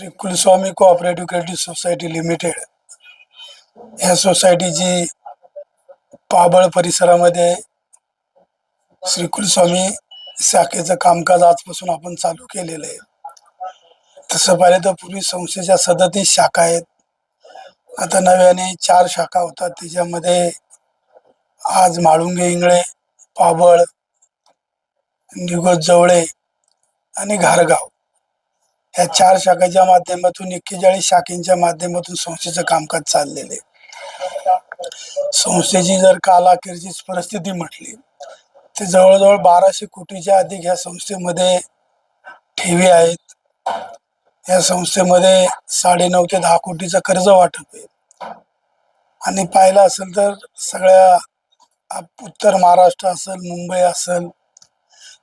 Shri Kulswami cooperative credit society limited ह्या सोसायटीची पाबळ परिसरामध्ये श्री कुलस्वामी शाखेचं कामकाज आजपासून आपण चालू केलेलं आहे. तसं पाहिलं तर पूर्वी संस्थेच्या सदतीस शाखा आहेत. आता नव्याने चार शाखा होतात. त्याच्यामध्ये आज माळुंगे इंगळे पाबळ निगोज जवळे आणि घारगाव. ह्या चार शाखेच्या माध्यमातून एक्केचाळीस शाखेच्या माध्यमातून संस्थेचं कामकाज चाललेलं आहे. संस्थेची जर कालाखेरची परिस्थिती म्हटली तर जवळजवळ बाराशे कोटीच्या अधिक ह्या संस्थेमध्ये ठेवी आहेत. या संस्थेमध्ये साडेनऊ ते दहा कोटीचं कर्ज वाटप आहे. आणि पाहिलं असेल तर सगळ्या उत्तर महाराष्ट्र असेल मुंबई असेल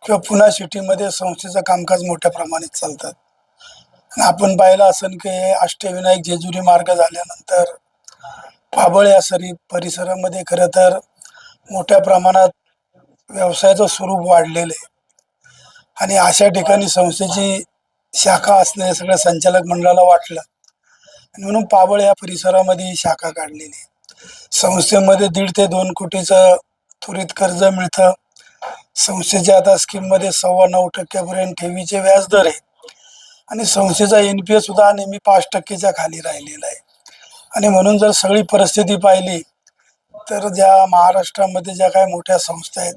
किंवा पुणे सिटीमध्ये संस्थेचं कामकाज मोठ्या प्रमाणात चालतात. आपण पाहिलं असेल की हे अष्टविनायक जेजुरी मार्ग झाल्यानंतर पाबळ या सरी परिसरामध्ये खरं तर मोठ्या प्रमाणात व्यवसायाचं स्वरूप वाढलेलं आहे. आणि अशा ठिकाणी संस्थेची शाखा असणं हे सगळं संचालक मंडळाला वाटलं. आणि म्हणून पाबळ या परिसरामध्ये शाखा काढलेली आहे. संस्थेमध्ये दीड ते दोन कोटीचं त्वरित कर्ज मिळतं. संस्थेच्या आता स्कीममध्ये सव्वा नऊ टक्क्यापर्यंत ठेवीचे व्याजदर आहेत. आणि संस्थेचा एन पी ए सुद्धा नेहमी पाच टक्केच्या खाली राहिलेला आहे. आणि म्हणून जर सगळी परिस्थिती पाहिली तर ज्या महाराष्ट्रामध्ये ज्या काही मोठ्या संस्था आहेत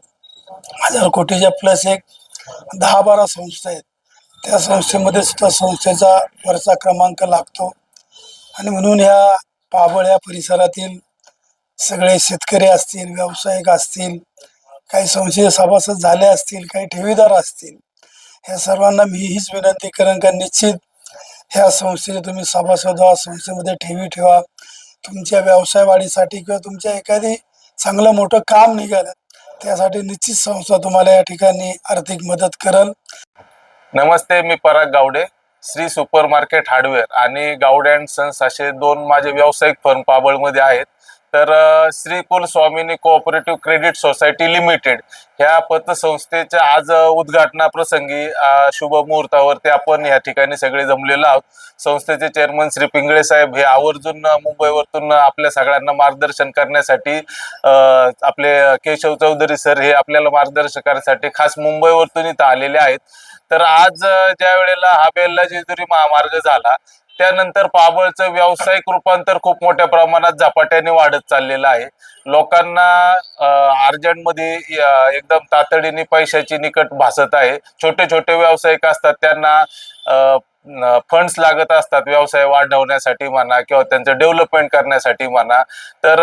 हजार कोटीच्या प्लस एक दहा बारा संस्था आहेत त्या संस्थेमध्ये सुद्धा संस्थेचा वरचा क्रमांक लागतो. आणि म्हणून ह्या पाबळ या परिसरातील सगळे शेतकरी असतील व्यावसायिक असतील काही संस्थेचे सभासद झाले असतील काही ठेवीदार असतील ह्या सर्वांना मी हीच विनंती करेन का निश्चित ह्या संस्थेचे तुम्ही सभासद व्हा संस्थेमध्ये ठेवी ठेवा. तुमच्या व्यवसाय वाढीसाठी किंवा तुमच्या एखादी चांगलं मोठं काम निघालं त्यासाठी निश्चित संस्था तुम्हाला या ठिकाणी आर्थिक मदत करल. नमस्ते मी Parag Gawade Shri super market hardware आणि गावडे अँड सन्स असे दोन माझे व्यावसायिक फर्म पाबळमध्ये आहेत. तर अ, Shri Kulswamini cooperative credit society limited ह्या पतसंस्थेच्या आज उद्घाटनाप्रसंगी शुभ मुहूर्तावरती आपण या ठिकाणी सगळे जमलेलो आहोत. संस्थेचे चेअरमन श्री पिंगळे साहेब हे आवर्जून मुंबईवरतून आपल्या सगळ्यांना मार्गदर्शन करण्यासाठी आपले केशव चौधरी सर हे आपल्याला मार्गदर्शन करण्यासाठी खास मुंबईवरतून इथं आलेले आहेत. तर आज ज्या वेळेला हा बेल्ला जेजुरी महामार्ग झाला त्यानंतर पाबळचं व्यावसायिक रूपांतर खूप मोठ्या प्रमाणात झपाट्याने वाढत चाललेलं आहे. लोकांना अर्जंटमध्ये एकदम तातडीने पैशाची निकट भासत आहे. छोटे छोटे व्यावसायिक असतात त्यांना फंड्स लागत असतात व्यवसाय वाढवण्यासाठी म्हणा किंवा त्यांचं डेव्हलपमेंट करण्यासाठी म्हणा. तर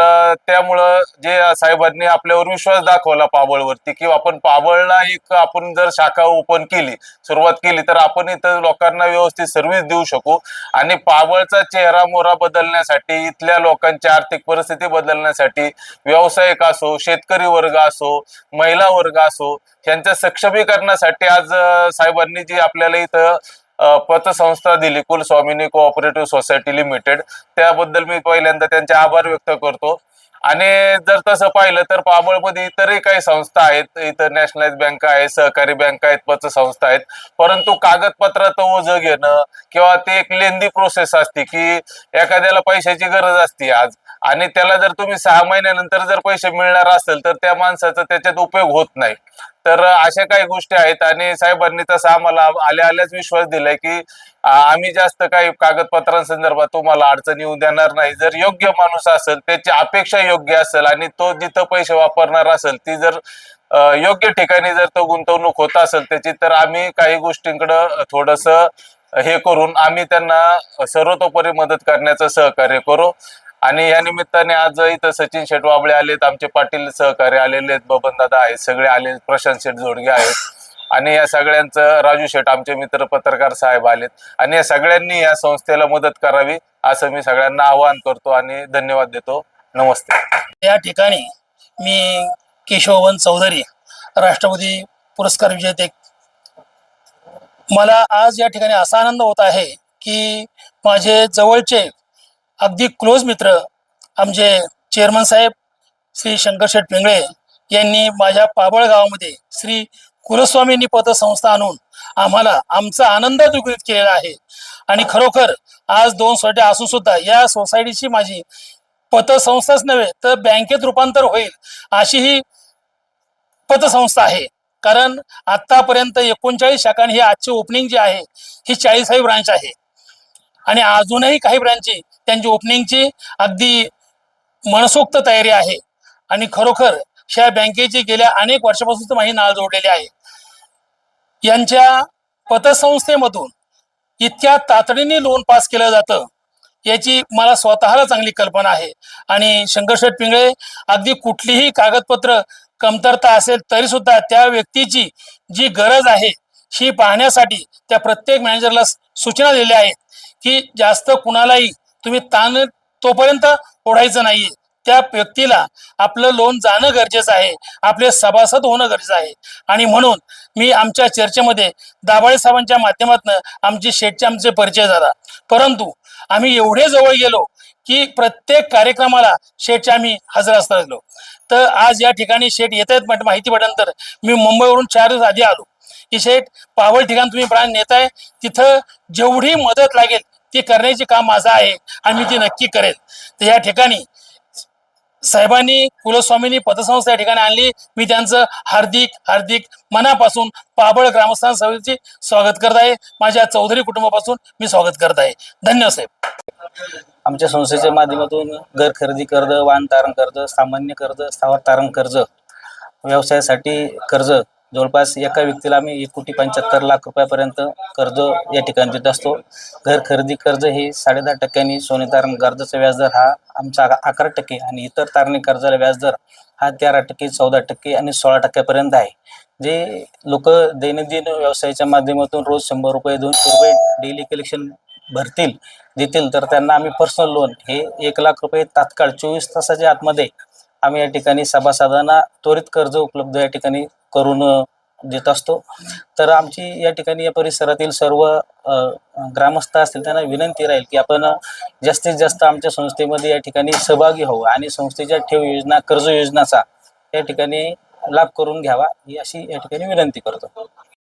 त्यामुळं जे साहेबांनी आपल्यावर विश्वास दाखवला पाबळवरती किंवा आपण पाबळला एक आपण जर शाखा ओपन केली सुरुवात केली तर आपण इथं लोकांना व्यवस्थित सर्व्हिस देऊ शकू. आणि पाबळचा चेहरा मोहरा बदलण्यासाठी इथल्या लोकांची आर्थिक परिस्थिती बदलण्यासाठी व्यावसायिक असो शेतकरी वर्ग असो महिला वर्ग असो यांच्या सक्षमीकरणासाठी आज साहेबांनी जी आपल्याला इथं पतसंस्था दिली कुलस्वामिनी कोऑपरेटिव्ह सोसायटी लिमिटेड त्याबद्दल मी पहिल्यांदा त्यांचे आभार व्यक्त करतो. आणि जर तसं पाहिलं तर पाबळमध्ये इतरही काही संस्था आहेत इथं नॅशनलाइज बँक आहेत सहकारी बँक आहेत पतसंस्था आहेत. परंतु कागदपत्राचं ओझं घेणं किंवा ते एक लेंदी प्रोसेस असते की एखाद्याला पैशाची गरज असते आज. आणि त्याला जर तुम्ही सहा महिन्यानंतर जर पैसे मिळणार असेल तर त्या माणसाचा त्याच्यात उपयोग होत नाही. तर अशा काही गोष्टी आहेत. आणि साहेबांनी तसं आम्हाला आल्या आल्याच विश्वास दिलाय की आम्ही जास्त काही कागदपत्रांसंदर्भात तुम्हाला अडचण येऊ देणार नाही. जर योग्य माणूस असेल त्याची अपेक्षा योग्य असेल आणि तो जिथं पैसे वापरणार असेल ती जर योग्य ठिकाणी जर तो गुंतवणूक होत असेल त्याची तर आम्ही काही गोष्टींकडं थोडस हे करून आम्ही त्यांना सर्वतोपरी मदत करण्याचं सहकार्य करू. आणि या निमित्ताने आज इथं सचिन शेट वाबळे आलेत आमचे पाटील सहकारी आलेले आहेत बबन दादा आहेत सगळे आले प्रशांत शेठ जोडगे आहेत. आणि या सगळ्यांचं राजू शेठ आमचे मित्र पत्रकार साहेब आलेत. आणि या सगळ्यांनी या संस्थेला मदत करावी असं मी सगळ्यांना आवाहन करतो आणि धन्यवाद देतो. नमस्ते. या ठिकाणी मी केशववन चौधरी राष्ट्रपती पुरस्कार विजेते मला आज या ठिकाणी असा आनंद होत आहे की माझे जवळचे अगदी क्लोज मित्र आमचे चेअरमन साहेब श्री शंकरशेठ पिंगळे यांनी माझ्या पाबळ गावामध्ये श्री कुलस्वामींनी पतसंस्था आणून आम्हाला आमचा आनंद द्विगुणित केलेला आहे. आणि खरोखर आज दोन सोसायट्या असून सुद्धा या सोसायटीची माझी पतसंस्थाच नव्हे तर बँकेत रूपांतर होईल अशी ही पतसंस्था आहे. कारण आतापर्यंत एकोणचाळीस शाखांनी ही आजची ओपनिंग जी आहे ही चाळीसावी ब्रांच आहे. आणि अजूनही काही ब्रांची त्यांची ओपनिंगची अगदी मनसोक्त तयारी आहे. आणि खरोखर ह्या बँकेची गेल्या अनेक वर्षापासून माझी नाळ जोडलेली आहे. यांच्या पतसंस्थेमधून इतक्या तातडीने लोन पास केलं जातं याची मला स्वतःला चांगली कल्पना आहे. आणि शंकरशेठ पिंगळे अगदी कुठलीही कागदपत्र कमतरता असेल तरी सुद्धा त्या व्यक्तीची जी गरज आहे ही पाहण्यासाठी त्या प्रत्येक मॅनेजरला सूचना दिल्या आहेत की जास्त कुणालाही तुम्ही ताण तोपर्यंत ओढायचं नाहीये. त्या व्यक्तीला आपलं लोन जाणं गरजेचं आहे. आपले सभासद होणं गरजेचं आहे. आणि म्हणून मी आमच्या चर्चेमध्ये दाभाळे साहेबांच्या माध्यमातून आमची शेटचे आमचे परिचय झाला. परंतु आम्ही एवढे जवळ गेलो की प्रत्येक कार्यक्रमाला शेठच्या आम्ही हजर असता गेलो तर आज या ठिकाणी शेठ येत आहेत माहिती पडल्यानंतर मी मुंबईवरून चार दिवस आधी आलो. की शेठ पावल ठिकाण तुम्ही प्राण नेताय तिथं जेवढी मदत लागेल ती करण्याचे काम माझं आहे आणि मी ती नक्की करेल. तर या ठिकाणी साहेबांनी कुलस्वामींनी पतसंस्था या ठिकाणी आणली. मी त्यांचं हार्दिक हार्दिक मनापासून पाबळ ग्रामस्थान सभेचे स्वागत करत आहे. माझ्या चौधरी कुटुंबापासून मी स्वागत करत आहे. धन्यवाद साहेब. आमच्या संस्थेच्या माध्यमातून घर खरेदी कर्ज वाहन तारण कर्ज सामान्य कर्ज स्थावर तारण कर्ज व्यवसायासाठी कर्ज जवळपास एका व्यक्तीला आम्ही एक कोटी पंच्याहत्तर लाख रुपयापर्यंत कर्ज या ठिकाणी देत असतो. घर खरेदी कर्ज हे साडेदहा टक्क्यांनी सोने तारण कर्जाचा व्याजदर हा आमचा अकरा टक्के आणि इतर तारणी कर्जाला व्याजदर हा तेरा टक्के चौदा टक्के आणि सोळा टक्क्यापर्यंत आहे. जे लोक दैनंदिन व्यवसायाच्या माध्यमातून रोज शंभर रुपये दोनशे रुपये डेली कलेक्शन भरतील देतील तर त्यांना आम्ही पर्सनल लोन हे एक लाख रुपये तात्काळ चोवीस तासाच्या आतमध्ये आम्ही या ठिकाणी सभासदांना त्वरित कर्ज उपलब्ध या ठिकाणी करून देत असतो. तर आमची या ठिकाणी या परिसरातील सर्व ग्रामस्थ असतील त्यांना विनंती राहील की आपण जास्तीत जास्त आमच्या संस्थेमध्ये या ठिकाणी सहभागी व्हावं आणि संस्थेच्या ठेव योजना कर्ज योजनाचा या ठिकाणी लाभ करून घ्यावा ही अशी या ठिकाणी विनंती करतो.